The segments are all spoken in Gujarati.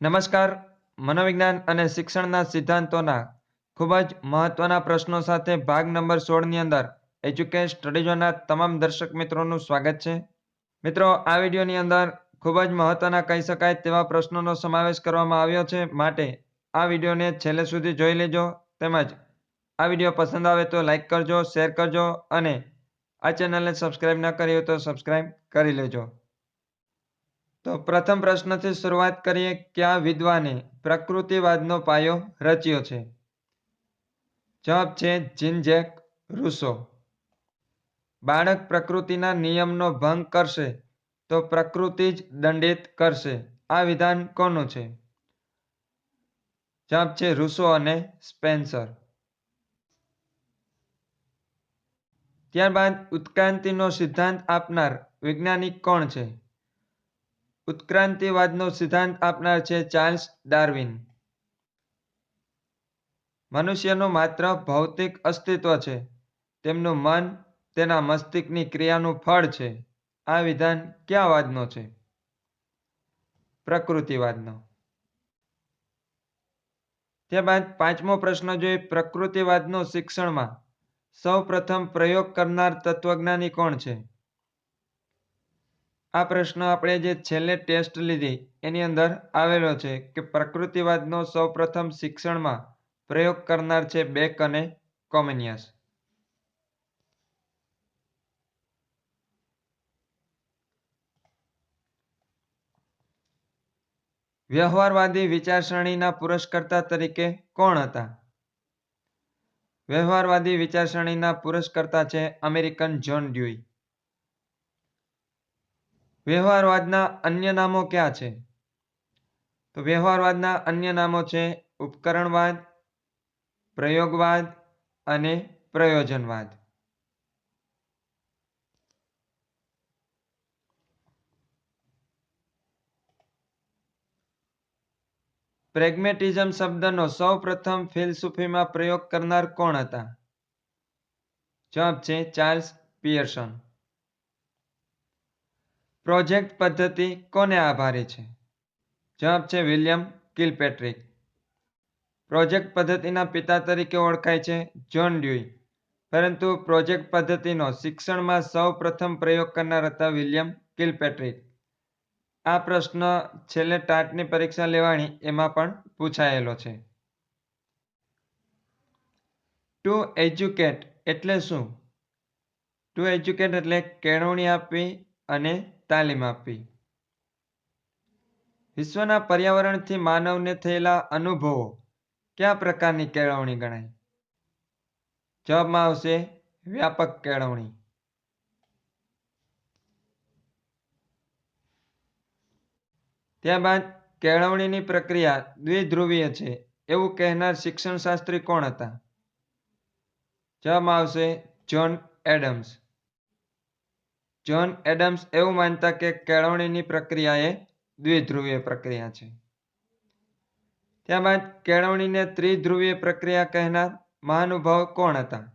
નમસ્કાર. મનોવિજ્ઞાન અને શિક્ષણના સિદ્ધાંતોના ખૂબ જ મહત્વના પ્રશ્નો સાથે ભાગ નંબર સોળની અંદર એજ્યુકેટ સ્ટડીઝોના તમામ દર્શક મિત્રોનું સ્વાગત છે. મિત્રો, આ વિડીયોની અંદર ખૂબ જ મહત્વના કહી શકાય તેવા પ્રશ્નોનો સમાવેશ કરવામાં આવ્યો છે. માટે આ વિડીયોને છેલ્લે સુધી જોઈ લેજો. તેમજ આ વીડિયો પસંદ આવે તો લાઇક કરજો, શેર કરજો અને આ ચેનલને સબસ્ક્રાઇબ ન કરી હોય તો સબસ્ક્રાઇબ કરી લેજો. તો પ્રથમ પ્રશ્નથી શરૂઆત કરીએ, કયા વિદ્વાને પ્રકૃતિવાદનો પાયો રચ્યો છે? જવાબ છે જિનજેક રૂસો. બાળક પ્રકૃતિના નિયમનો ભંગ કરશે તો પ્રકૃતિ જ દંડિત કરશે. આ વિધાન કોનું છે? જવાબ છે રૂસો અને સ્પેન્સર. ત્યારબાદ ઉત્ક્રાંતિનો સિદ્ધાંત આપનાર વૈજ્ઞાનિક કોણ છે? ઉત્ક્રાંતિવાદનો સિદ્ધાંત આપનાર છે ચાર્લ્સ ડાર્વિન. મનુષ્યનું માત્ર ભૌતિક અસ્તિત્વ છે. તેમનું મન, તેના મસ્તિષ્કની ક્રિયાનું ફળ છે. આ વિધાન કયા વાદનો છે? પ્રકૃતિવાદનો. ત્યારબાદ પાંચમો પ્રશ્ન જોઈએ પ્રકૃતિવાદનો શિક્ષણમાં. સૌ પ્રથમ પ્રયોગ કરનાર તત્વજ્ઞાની કોણ છે? આ પ્રશ્ન આપણે જે છેલ્લે ટેસ્ટ લીધી, એની અંદર આવેલો છે કે પ્રકૃતિવાદનો સૌ પ્રથમ શિક્ષણમાં પ્રયોગ કરનાર છે બેક અને કોમેનિયસ વ્યવહારવાદી વિચારસરણીના પુરસ્કર્તા તરીકે કોણ હતા? વ્યવહારવાદી વિચારસરણીના પુરસ્કર્તા છે અમેરિકન જોન ડ્યુઈ વ્યવહારવાદના અન્ય નામો ક્યાં છે? તો વ્યવહારવાદના અન્ય નામો છે ઉપકરણવાદ, પ્રયોગવાદ અને પ્રયોજનવાદ. પ્રેગ્મેટિઝમ શબ્દનો સૌ પ્રથમ ફિલસૂફીમાં પ્રયોગ કરનાર કોણ હતા? જવાબ છે ચાર્લ્સ પિયર્સન. પ્રોજેક્ટ પદ્ધતિ કોને આભારી છે? જવાબ છે વિલિયમ કિલપેટ્રિક. પ્રોજેક્ટ પદ્ધતિના પિતા તરીકે ઓળખાય છે જોન ડ્યુઈ. પરંતુ પ્રોજેક્ટ પદ્ધતિનો શિક્ષણમાં સૌ પ્રથમ પ્રયોગ કરનાર હતા વિલિયમ કિલપેટ્રિક. આ પ્રશ્ન છેલ્લે ટાટની પરીક્ષા લેવાની એમાં પણ પૂછાયેલો છે. ટુ એજ્યુકેટ એટલે શું? ટુ એજ્યુકેટ એટલે કેળવણી આપવી અને તાલીમ આપી. વિશ્વના પર્યાવરણથી માનવને થયેલા અનુભવો કયા પ્રકારની કેળવણી ગણાય? જવાબમાં આવશે વ્યાપક કેળવણી. ત્યારબાદ કેળવણીની પ્રક્રિયા દ્વિધ્રુવીય છે એવું કહેનાર શિક્ષણશાસ્ત્રી કોણ હતા? જવાબમાં આવશે જ્હોન એડમ્સ. જ્હોન એડમ્સ એવું માનતા કે કેળવણીની પ્રક્રિયા એ દ્વિધ્રુવીય પ્રક્રિયા છે. ત્યારબાદ કેળવણીને ત્રિધ્રુવીય પ્રક્રિયા કહેનાર મહાનુભાવ કોણ હતા?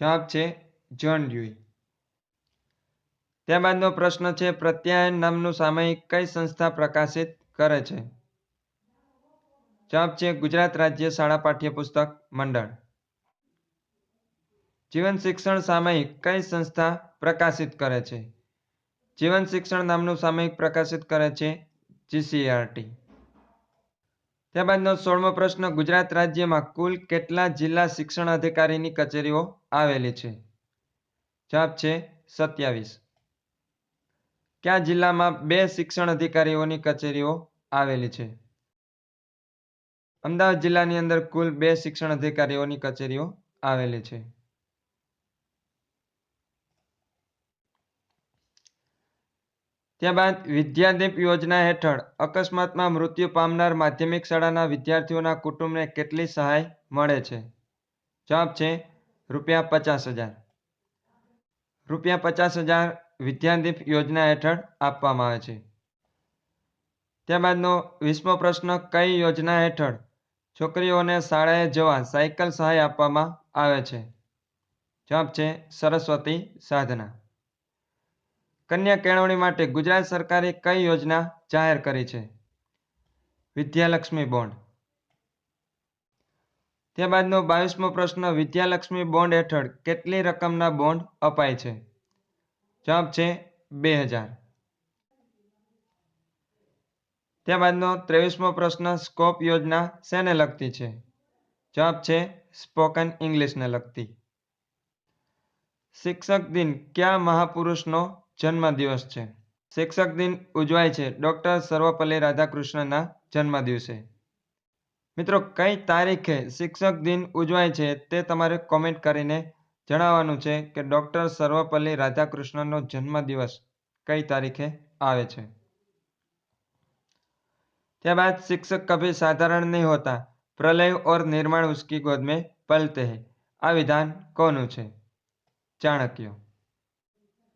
જવાબ છે જ્હોન ડ્યુઈ ત્યારબાદનો પ્રશ્ન છે, પ્રત્યાયન નામનું સામયિક કઈ સંસ્થા પ્રકાશિત કરે છે? જવાબ છે ગુજરાત રાજ્ય શાળા પાઠ્યપુસ્તક મંડળ. જીવન શિક્ષણ સામયિક કઈ સંસ્થા પ્રકાશિત કરે છે. જીવન શિક્ષણ નામનું સામયિક પ્રકાશિત કરે છે જીસીઆરટી. ત્યારબાદનો સોળમો પ્રશ્ન, ગુજરાત રાજ્યમાં કુલ કેટલા જિલ્લા શિક્ષણ અધિકારીની કચેરીઓ આવેલી છે? જવાબ છે સત્યાવીસ. કયા જિલ્લામાં બે શિક્ષણ અધિકારીઓની કચેરીઓ આવેલી છે? અમદાવાદ જિલ્લાની અંદર કુલ બે શિક્ષણ અધિકારીઓની કચેરીઓ આવેલી છે. ત્યારબાદ વિદ્યાદીપ યોજના હેઠળ અકસ્માતમાં મૃત્યુ પામનાર માધ્યમિક શાળાના વિદ્યાર્થીઓના કુટુંબને કેટલી સહાય મળે છે? જવાબ છે રૂપિયા પચાસ હજાર. રૂપિયા પચાસ હજાર વિદ્યાદીપ યોજના હેઠળ આપવામાં આવે છે. ત્યારબાદનો વીસમો પ્રશ્ન, કઈ યોજના હેઠળ છોકરીઓને શાળાએ જવા સાયકલ સહાય આપવામાં આવે છે? જવાબ છે સરસ્વતી સાધના. કન્યા કેળવણી માટે ગુજરાત સરકારે કઈ યોજના જાહેર કરી છે? વિદ્યાલક્ષ્મી બોન્ડ. ત્યારબાદનો બાવીસમો પ્રશ્ન, વિદ્યાલક્ષ્મી બોન્ડ હેઠળ કેટલી રકમના બોન્ડ અપાય છે? જવાબ છે બે હજાર. ત્યારબાદનો ત્રેવીસમો પ્રશ્ન, સ્કોપ યોજના શેને લગતી છે? જવાબ છે સ્પોકન ઇંગ્લિશને લગતી. શિક્ષક દિન કયા મહાપુરુષનો જન્મદિવસ છે. શિક્ષક દિન ઉજવાય છે. ડૉક્ટર સર્વપલ્લી રાધાકૃષ્ણના જન્મદિવસે. મિત્રો, કઈ તારીખે શિક્ષક દિન ઉજવાય છે તે તમારે કોમેન્ટ કરીને જણાવવાનું છે કે ડૉક્ટર સર્વપલ્લી રાધાકૃષ્ણનો જન્મદિવસ કઈ તારીખે આવે છે. ત્યારબાદ શિક્ષક કભી સાધારણ નહીં હોતા. પ્રલય ઓર નિર્માણ ઉસકી ગોદ પલતે હૈ. આ વિધાન કોનું છે? ચાણક્ય.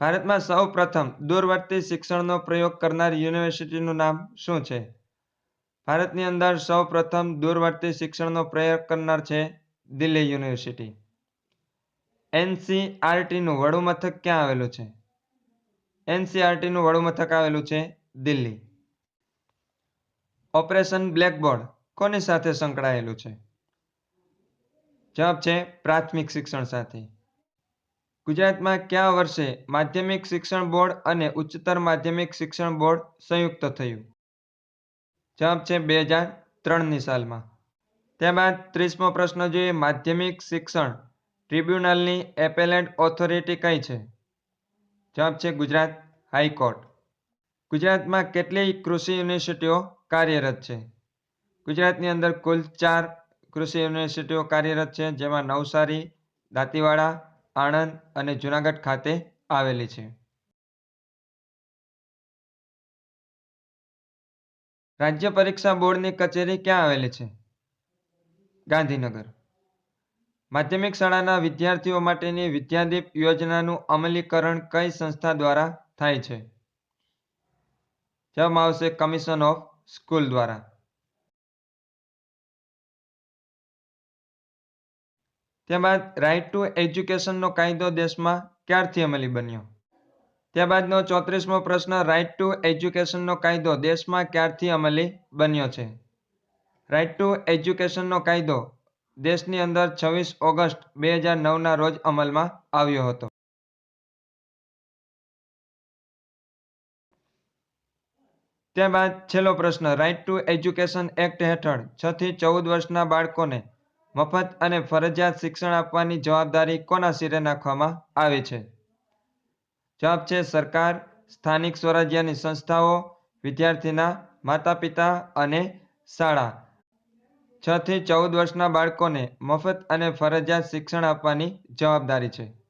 ભારતમાં સૌ પ્રથમ દૂરવર્તી શિક્ષણનો પ્રયોગ કરનાર યુનિવર્સિટીનું નામ શું છે? ભારતની અંદર સૌ પ્રથમ દૂરવર્તી શિક્ષણનો પ્રયોગ કરનાર છે દિલ્હી યુનિવર્સિટી. એનસીઆરટીનું વડું મથક ક્યાં આવેલું છે? એનસીઆરટીનું વડું મથક આવેલું છે દિલ્હી. ઓપરેશન બ્લેકબોર્ડ કોની સાથે સંકળાયેલું છે? જવાબ છે પ્રાથમિક શિક્ષણ સાથે. ગુજરાતમાં કયા વર્ષે માધ્યમિક શિક્ષણ બોર્ડ અને ઉચ્ચતર માધ્યમિક શિક્ષણ બોર્ડ સંયુક્ત થયું? જવાબ છે બે હજાર ત્રણની સાલમાં. ત્યારબાદ ત્રીસમો પ્રશ્ન જોઈએ માધ્યમિક શિક્ષણ ટ્રિબ્યુનલની એપેલેન્ટ ઓથોરિટી કઈ છે? જવાબ છે ગુજરાત હાઈકોર્ટ. ગુજરાતમાં કેટલી કૃષિ યુનિવર્સિટીઓ કાર્યરત છે? ગુજરાતની અંદર કુલ ચાર કૃષિ યુનિવર્સિટીઓ કાર્યરત છે, જેમાં નવસારી, દાંતીવાડા આણંદ અને જુનાગઢ ખાતે આવેલી છે. રાજ્ય પરીક્ષા બોર્ડની કચેરી ક્યાં આવેલી છે? ગાંધીનગર. માધ્યમિક શાળાના વિદ્યાર્થીઓ માટેની વિદ્યાદીપ યોજનાનું અમલીકરણ કઈ સંસ્થા દ્વારા થાય છે? જવાબ આવશે કમિશન ઓફ સ્કૂલ દ્વારા. ત્યારબાદ રાઇટ ટુ એજ્યુકેશનનો કાયદો દેશમાં ક્યારથી અમલી બન્યો? ત્યારબાદનો ચોત્રીસમો પ્રશ્ન રાઇટ ટુ એજ્યુકેશનનો કાયદો દેશમાં ક્યારથી અમલી બન્યો છે? રાઇટ ટુ એજ્યુકેશનનો કાયદો દેશની અંદર છવ્વીસ ઓગસ્ટ બે હજાર નવના રોજ અમલમાં આવ્યો હતો. ત્યારબાદ છેલ્લો પ્રશ્ન રાઇટ ટુ એજ્યુકેશન એક્ટ હેઠળ છ થી ચૌદ વર્ષના બાળકોને મફત અને ફરજિયાત શિક્ષણ આપવાની જવાબદારી કોના સિરે નાખવામાં આવે છે? જવાબ છે સરકાર, સ્થાનિક સ્વરાજ્યની સંસ્થાઓ, વિદ્યાર્થીના માતા પિતા અને શાળા. છ થી ચૌદ વર્ષના બાળકોને મફત અને ફરજિયાત શિક્ષણ આપવાની જવાબદારી છે.